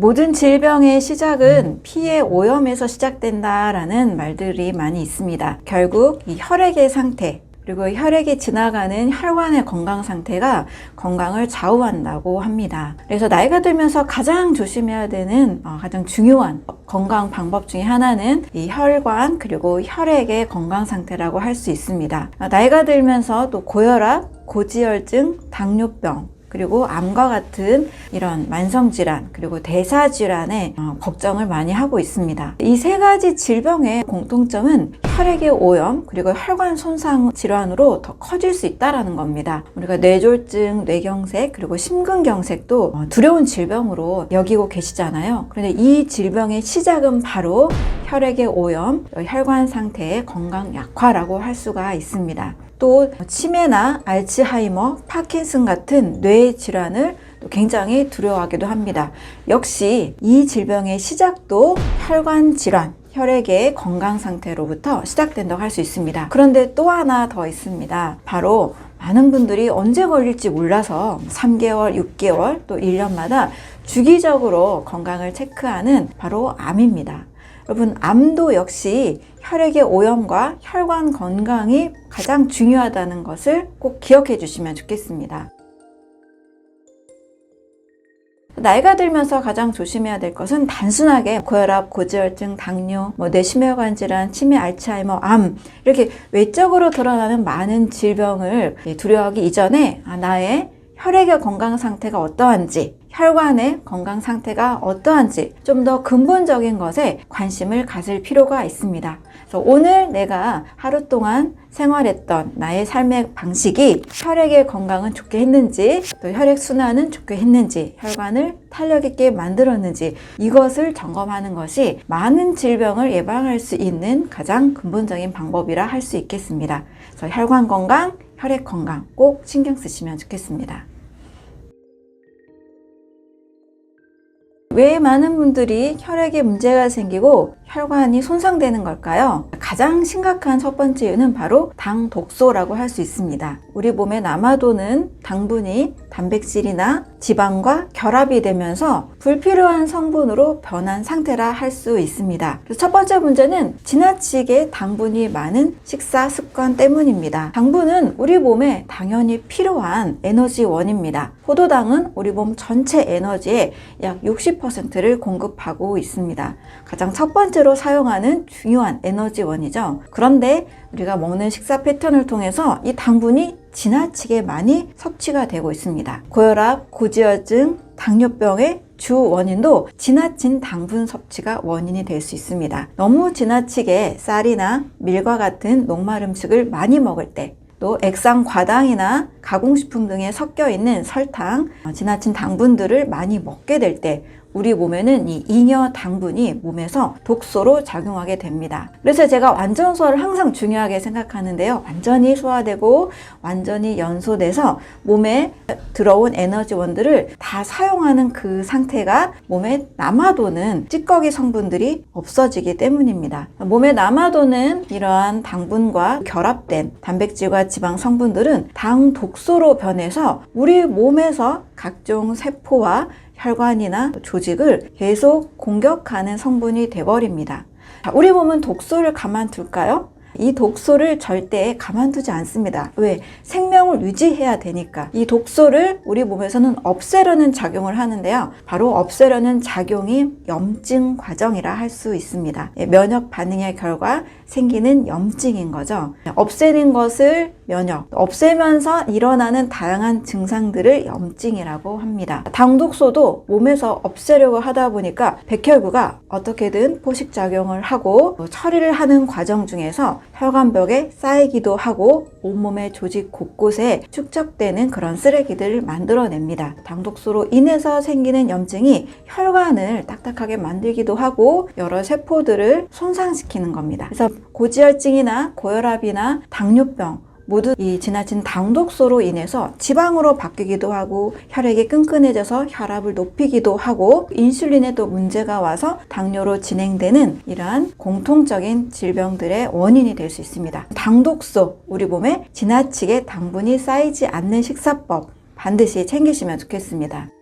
모든 질병의 시작은 피의 오염에서 시작된다라는 말들이 많이 있습니다. 결국 이 혈액의 상태, 그리고 혈액이 지나가는 혈관의 건강 상태가 건강을 좌우한다고 합니다. 그래서 나이가 들면서 가장 조심해야 되는 어, 가장 중요한 건강 방법 중에 하나는 이 혈관 그리고 혈액의 건강 상태라고 할 수 있습니다. 어, 나이가 들면서 또 고혈압, 고지혈증, 당뇨병, 그리고 암과 같은 이런 만성질환, 그리고 대사질환에 어, 걱정을 많이 하고 있습니다. 이 세 가지 질병의 공통점은 혈액의 오염, 그리고 혈관 손상 질환으로 더 커질 수 있다는 겁니다. 우리가 뇌졸중, 뇌경색, 그리고 심근경색도 어, 두려운 질병으로 여기고 계시잖아요. 그런데 이 질병의 시작은 바로 혈액의 오염, 혈관 상태의 건강 약화라고 할 수가 있습니다. 또 치매나 알츠하이머, 파킨슨 같은 뇌 질환을 굉장히 두려워하기도 합니다. 역시 이 질병의 시작도 혈관 질환, 혈액의 건강 상태로부터 시작된다고 할 수 있습니다. 그런데 또 하나 더 있습니다. 바로 많은 분들이 언제 걸릴지 몰라서 3개월, 6개월, 또 1년마다 주기적으로 건강을 체크하는 바로 암입니다. 여러분, 암도 역시 혈액의 오염과 혈관 건강이 가장 중요하다는 것을 꼭 기억해 주시면 좋겠습니다. 나이가 들면서 가장 조심해야 될 것은 단순하게 고혈압, 고지혈증, 당뇨, 뭐 뇌심혈관 질환, 치매, 알츠하이머, 암 이렇게 외적으로 드러나는 많은 질병을 두려워하기 이전에 아, 나의 혈액의 건강 상태가 어떠한지 혈관의 건강 상태가 어떠한지 좀 더 근본적인 것에 관심을 가질 필요가 있습니다. 그래서 오늘 내가 하루 동안 생활했던 나의 삶의 방식이 혈액의 건강은 좋게 했는지, 또 혈액 순환은 좋게 했는지, 혈관을 탄력 있게 만들었는지 이것을 점검하는 것이 많은 질병을 예방할 수 있는 가장 근본적인 방법이라 할 수 있겠습니다. 그래서 혈관 건강, 혈액 건강 꼭 신경 쓰시면 좋겠습니다. 왜 많은 분들이 혈액에 문제가 생기고 혈관이 손상되는 걸까요? 가장 심각한 첫 번째 이유는 바로 당 독소라고 할 수 있습니다. 우리 몸에 남아도는 당분이 단백질이나 지방과 결합이 되면서 불필요한 성분으로 변한 상태라 할 수 있습니다. 첫 번째 문제는 지나치게 당분이 많은 식사 습관 때문입니다. 당분은 우리 몸에 당연히 필요한 에너지원입니다. 포도당은 우리 몸 전체 에너지의 약 60%를 공급하고 있습니다. 가장 첫 번째 로 사용하는 중요한 에너지원이죠. 그런데 우리가 먹는 식사 패턴을 통해서 이 당분이 지나치게 많이 섭취가 되고 있습니다. 고혈압, 고지혈증, 당뇨병의 주 원인도 지나친 당분 섭취가 원인이 될 수 있습니다. 너무 지나치게 쌀이나 밀과 같은 녹말 음식을 많이 먹을 때, 또 액상 과당이나 가공식품 등에 섞여 있는 설탕, 어, 지나친 당분들을 많이 먹게 될 때, 우리 몸에는 이 잉여 당분이 몸에서 독소로 작용하게 됩니다. 그래서 제가 완전 소화를 항상 중요하게 생각하는데요. 완전히 소화되고 완전히 연소돼서 몸에 들어온 에너지원들을 다 사용하는 그 상태가 몸에 남아도는 찌꺼기 성분들이 없어지기 때문입니다. 몸에 남아도는 이러한 당분과 결합된 단백질과 지방 성분들은 당 독소로 변해서 우리 몸에서 각종 세포와 혈관이나 조직을 계속 공격하는 성분이 돼버립니다. 우리 몸은 독소를 가만둘까요? 이 독소를 절대 가만두지 않습니다. 왜? 생명을 유지해야 되니까. 이 독소를 우리 몸에서는 없애려는 작용을 하는데요. 바로 없애려는 작용이 염증 과정이라 할 수 있습니다. 예, 면역 반응의 결과 생기는 염증인 거죠. 없애는 것을 면역, 없애면서 일어나는 다양한 증상들을 염증이라고 합니다. 당독소도 몸에서 없애려고 하다 보니까 백혈구가 어떻게든 포식작용을 하고 처리를 하는 과정 중에 서 혈관벽에 쌓이기도 하고 온몸의 조직 곳곳에 축적되는 그런 쓰레기들을 만들어냅니다. 당독소로 인해서 생기는 염증이 혈관을 딱딱하게 만들기도 하고 여러 세포들을 손상시키는 겁니다. 그래서 고지혈증이나 고혈압이나 당뇨병 모두 이 지나친 당독소로 인해서 지방으로 바뀌기도 하고 혈액이 끈끈해져서 혈압을 높이기도 하고 인슐린에 또 문제가 와서 당뇨로 진행되는 이러한 공통적인 질병들의 원인이 될 수 있습니다. 당독소, 우리 몸에 지나치게 당분이 쌓이지 않는 식사법 반드시 챙기시면 좋겠습니다.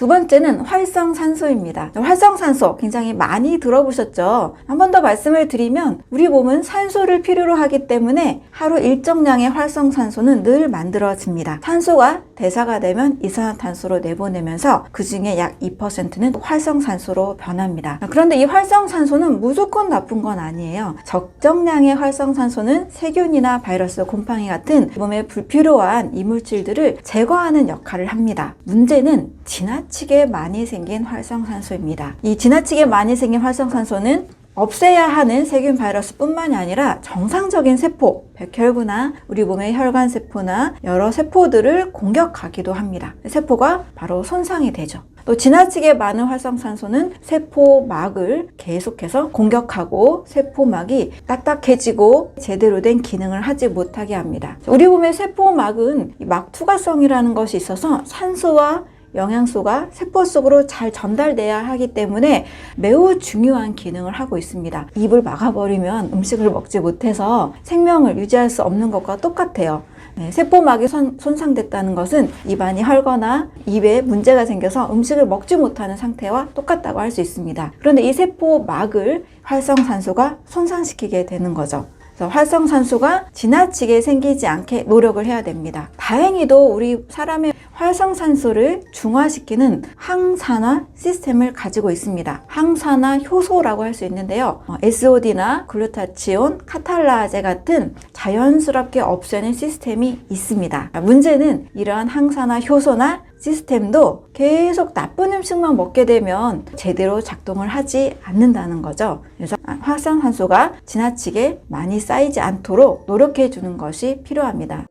두 번째는 활성산소입니다. 활성산소 굉장히 많이 들어보셨죠? 한 번 더 말씀을 드리면 우리 몸은 산소를 필요로 하기 때문에 하루 일정량의 활성산소는 늘 만들어집니다. 산소가 대사가 되면 이산화탄소로 내보내면서 그 중에 약 2%는 활성산소로 변합니다. 그런데 이 활성산소는 무조건 나쁜 건 아니에요. 적정량의 활성산소는 세균이나 바이러스, 곰팡이 같은 몸에 불필요한 이물질들을 제거하는 역할을 합니다. 문제는 지나치게 많이 생긴 활성산소입니다. 이 지나치게 많이 생긴 활성산소는 없애야 하는 세균 바이러스 뿐만이 아니라 정상적인 세포, 백혈구나 우리 몸의 혈관 세포나 여러 세포들을 공격하기도 합니다. 세포가 바로 손상이 되죠. 또 지나치게 많은 활성산소는 세포막을 계속해서 공격하고 세포막이 딱딱해지고 제대로 된 기능을 하지 못하게 합니다. 우리 몸의 세포막은 막 투과성이라는 것이 있어서 산소와 영양소가 세포 속으로 잘 전달돼야 하기 때문에 매우 중요한 기능을 하고 있습니다. 입을 막아버리면 음식을 먹지 못해서 생명을 유지할 수 없는 것과 똑같아요. 네, 세포막이 손, 손상됐다는 것은 입안이 헐거나 입에 문제가 생겨서 음식을 먹지 못하는 상태와 똑같다고 할 수 있습니다. 그런데 이 세포막을 활성산소가 손상시키게 되는 거죠. 활성산소가 지나치게 생기지 않게 노력을 해야 됩니다. 다행히도 우리 사람의 활성산소를 중화시키는 항산화 시스템을 가지고 있습니다. 항산화 효소라고 할 수 있는데요. 어, SOD나 글루타치온, 카탈라제 같은 자연스럽게 없애는 시스템이 있습니다. 문제는 이러한 항산화 효소나 시스템도 계속 나쁜 음식만 먹게 되면 제대로 작동을 하지 않는다는 거죠. 그래서 활성산소가 지나치게 많이 쌓이지 않도록 노력해 주는 것이 필요합니다.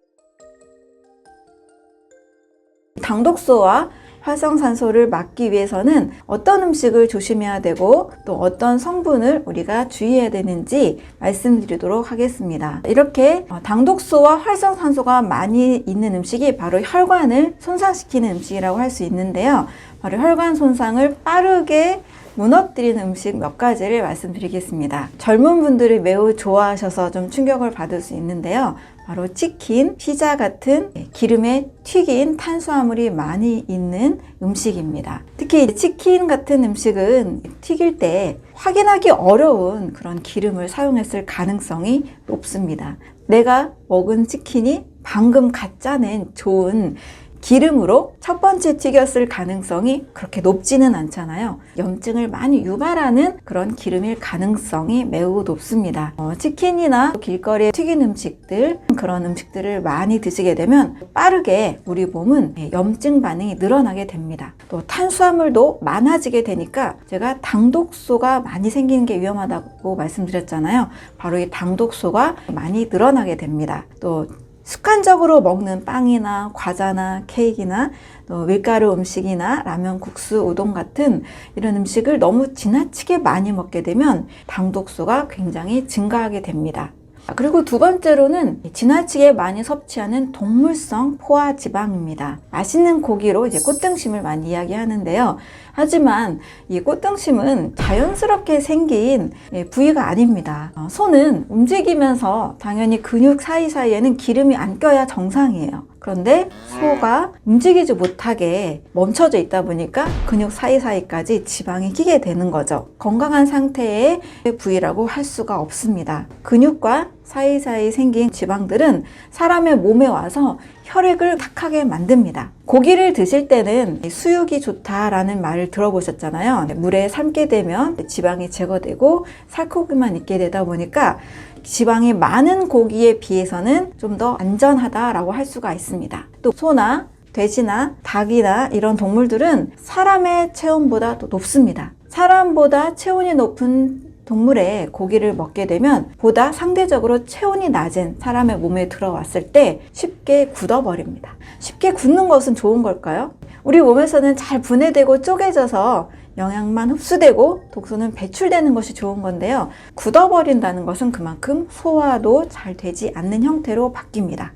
당독소와 활성산소를 막기 위해서는 어떤 음식을 조심해야 되고 또 어떤 성분을 우리가 주의해야 되는지 말씀드리도록 하겠습니다. 이렇게 당독소와 활성산소가 많이 있는 음식이 바로 혈관을 손상시키는 음식이라고 할 수 있는데요. 바로 혈관 손상을 빠르게 무너뜨리는 음식 몇 가지를 말씀드리겠습니다. 젊은 분들이 매우 좋아하셔서 좀 충격을 받을 수 있는데요. 바로 치킨, 피자 같은 기름에 튀긴 탄수화물이 많이 있는 음식입니다. 특히 치킨 같은 음식은 튀길 때 확인하기 어려운 그런 기름을 사용했을 가능성이 높습니다. 내가 먹은 치킨이 방금 갓 짜낸 좋은 기름으로 첫 번째 튀겼을 가능성이 그렇게 높지는 않잖아요. 염증을 많이 유발하는 그런 기름일 가능성이 매우 높습니다. 어, 치킨이나 길거리에 튀긴 음식들, 그런 음식들을 많이 드시게 되면 빠르게 우리 몸은 염증 반응이 늘어나게 됩니다. 또 탄수화물도 많아지게 되니까 제가 당독소가 많이 생기는 게 위험하다고 말씀드렸잖아요. 바로 이 당독소가 많이 늘어나게 됩니다. 또 습관적으로 먹는 빵이나 과자나 케이크나 또 밀가루 음식이나 라면, 국수, 우동 같은 이런 음식을 너무 지나치게 많이 먹게 되면 당독소가 굉장히 증가하게 됩니다. 그리고 두 번째로는 지나치게 많이 섭취하는 동물성 포화 지방입니다. 맛있는 고기로 이제 꽃등심을 많이 이야기하는데요. 하지만 이 꽃등심은 자연스럽게 생긴 예, 부위가 아닙니다. 어, 손은 움직이면서 당연히 근육 사이사이에는 기름이 안 껴야 정상이에요. 그런데 소가 움직이지 못하게 멈춰져 있다 보니까 근육 사이사이까지 지방이 끼게 되는 거죠. 건강한 상태의 부위라고 할 수가 없습니다. 근육과 사이사이 생긴 지방들은 사람의 몸에 와서 혈액을 탁하게 만듭니다. 고기를 드실 때는 수육이 좋다라는 말을 들어보셨잖아요. 물에 삶게 되면 지방이 제거되고 살코기만 있게 되다 보니까 지방이 많은 고기에 비해서는 좀 더 안전하다라고 할 수가 있습니다. 또 소나 돼지나 닭이나 이런 동물들은 사람의 체온보다 더 높습니다. 사람보다 체온이 높은 동물의 고기를 먹게 되면 보다 상대적으로 체온이 낮은 사람의 몸에 들어왔을 때 쉽게 굳어버립니다. 쉽게 굳는 것은 좋은 걸까요? 우리 몸에서는 잘 분해되고 쪼개져서 영양만 흡수되고 독소는 배출되는 것이 좋은 건데요. 굳어버린다는 것은 그만큼 소화도 잘 되지 않는 형태로 바뀝니다.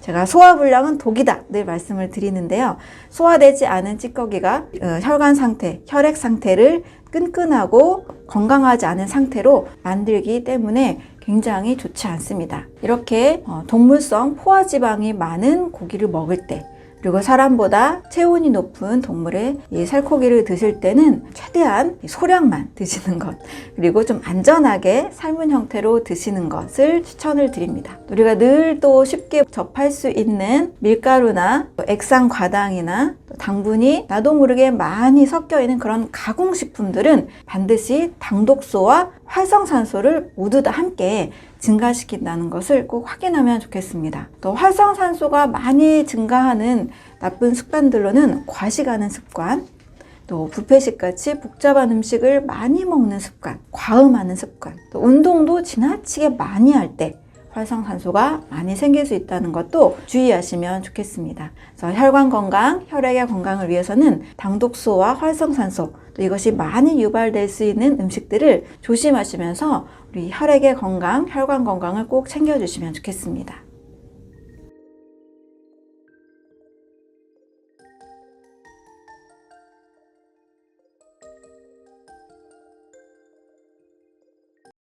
제가 소화불량은 독이다 늘 말씀을 드리는데요. 소화되지 않은 찌꺼기가 어, 혈관 상태, 혈액 상태를 끈끈하고 건강하지 않은 상태로 만들기 때문에 굉장히 좋지 않습니다. 이렇게 어, 동물성 포화지방이 많은 고기를 먹을 때 그리고 사람보다 체온이 높은 동물의 이 살코기를 드실 때는 최대한 소량만 드시는 것 그리고 좀 안전하게 삶은 형태로 드시는 것을 추천을 드립니다. 우리가 늘 또 쉽게 접할 수 있는 밀가루나 또 액상 과당이나 또 당분이 나도 모르게 많이 섞여 있는 그런 가공식품들은 반드시 당독소와 활성산소를 모두 다 함께 증가시킨다는 것을 꼭 확인하면 좋겠습니다. 또 활성산소가 많이 증가하는 나쁜 습관들로는 과식하는 습관, 또 부패식 같이 복잡한 음식을 많이 먹는 습관, 과음하는 습관, 또 운동도 지나치게 많이 할 때 활성산소가 많이 생길 수 있다는 것도 주의하시면 좋겠습니다. 그래서 혈관 건강, 혈액의 건강을 위해서는 당독소와 활성산소, 또 이것이 많이 유발될 수 있는 음식들을 조심하시면서 우리 혈액의 건강, 혈관 건강을 꼭 챙겨주시면 좋겠습니다.